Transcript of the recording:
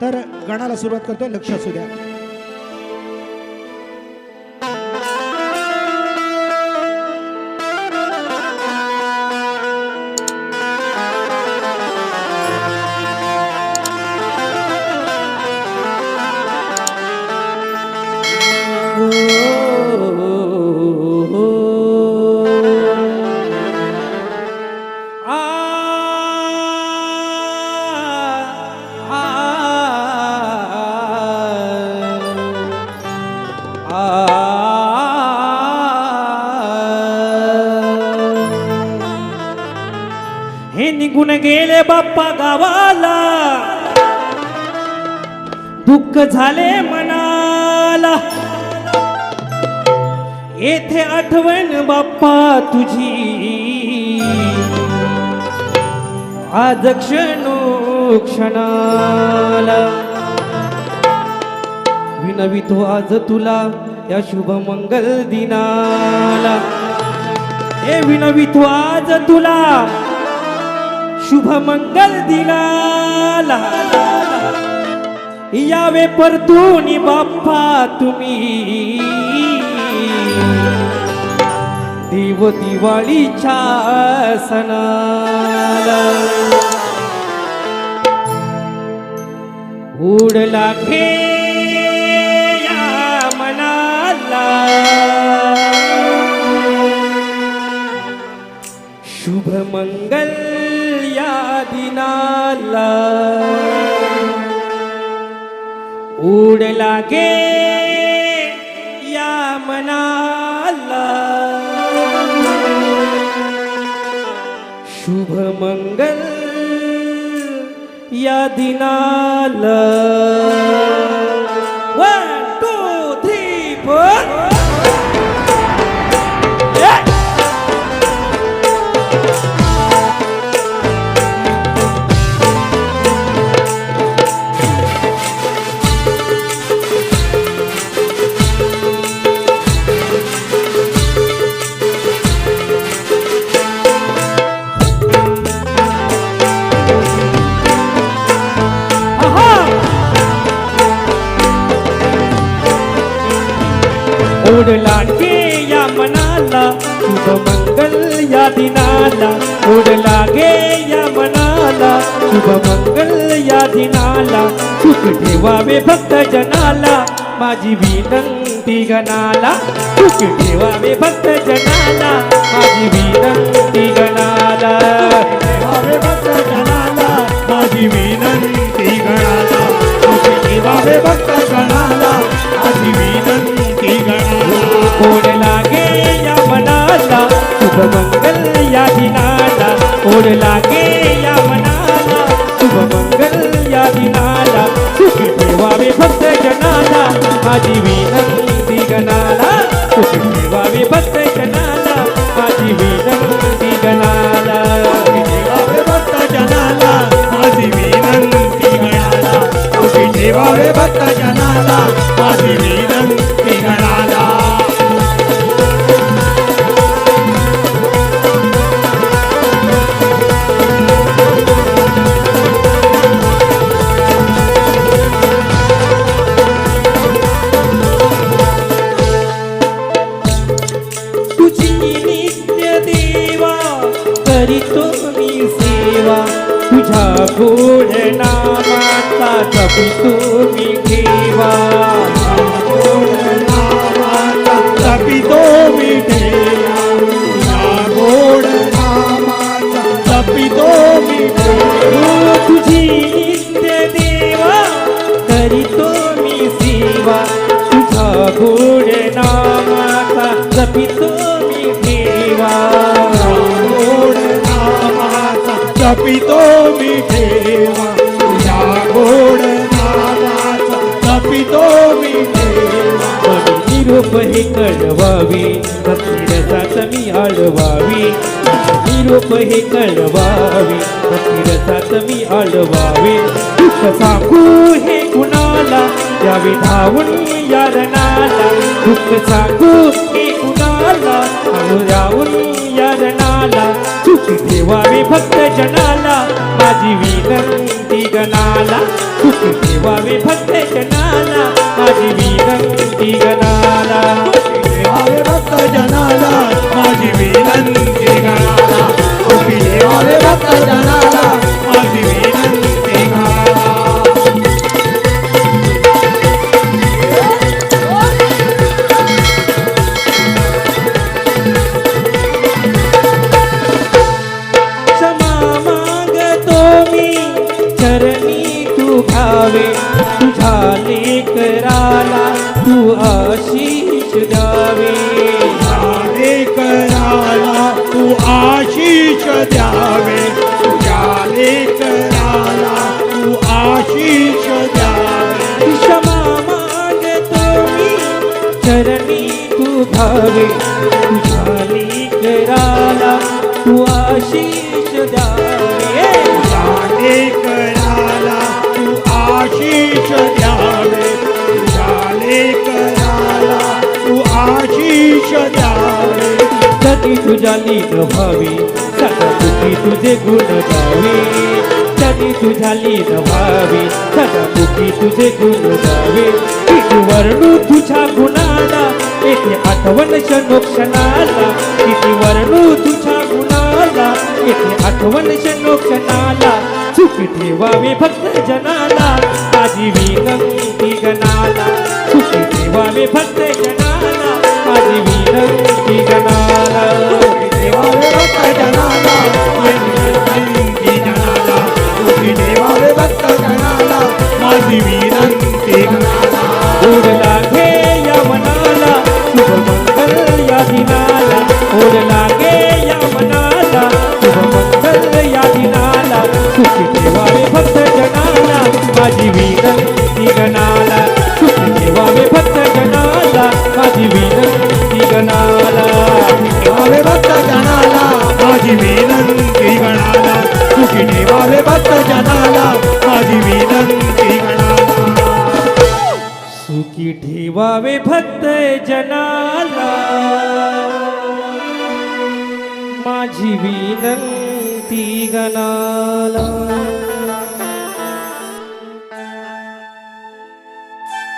तर गणाला सुरुवात करतोय. लक्ष असू द्या. निघून गेले बाप्पा गावाला. दुःख झाले मनाला. येथे आठवण बाप्पा तुझी. आज क्षण क्षणाला विनवितो आज तुला या शुभ मंगल दिनाला. हे विनवितो आज तुला शुभ मंगल दिनाला यावे परतून बाप्पा तुम्ही. देव दिवाळीच्या सणाला. दिनाला. उड लागे या मनाला. शुभ मंगल या दिनाला. ओढ लागे या मनाला शुभ मंगल या दिनाला. ओढ लागे या मनाला शुभ मंगल या दिनाला. सुख ठेवावे भक्त जनाला माझी विनंती गणाला. सुख ठेवावे भक्त जनाला माझी विनंती गणाला. गोड लागे या मनाला शुभ मंगल या दिनाला. सुखी ठेवावे भक्त जनाला माझी विनंती गणाला. करीतो मी सेवा. तुझ्या गोड नामाचा जपितो मी ठेवा. जपितो मी ठेवा. तुझ्या गोड नावाचा जपितो मी ठेवा. मनी निरोप हे कळवावी. भक्तिरसात मी आळवावी. निरोप हे कळवावी. भक्तिरसात मी आळवावे. दुःख सांगू हे कुणाला? यावे धावून या रणाला. दुःख सांगू हे कुणाला? आणू यावून या रणाला. सुखी ठेवावे भक्त गणाला सुखी ठेवावे फक्त जनाला. माझी विनंती गणाला तू घावे तुझ्या लेकराला तू आशीष द्यावे झाले कराला तू आशीष द्यावे लेकराला तू आशीष द्यावे जगी तुझ्या लीन व्हावी. सदा दुखी तुझे गुण गावे. जगी तुझ्या लीन व्हावी. सदा दुखी तुझे गुण गावे. वर्णू तुझ्या गुणाला येथे आठवण क्षणोक्षणाला किती वर्णू तुझ्या गुणाला येथे आठवण क्षणोक्षणाला सुखी ठेवावे भक्त जनाला. आजी विनंती गणाला सुखी ठेवावे भक्त जनाला. गणाला देवावे भक्त जनाला. माझी विनंती गणाला तुझी देवावे भक्त जनाला माझी विनंती गणाला. सुखी ठेवावे भक्त जनाला. माझी विनंती गणाला.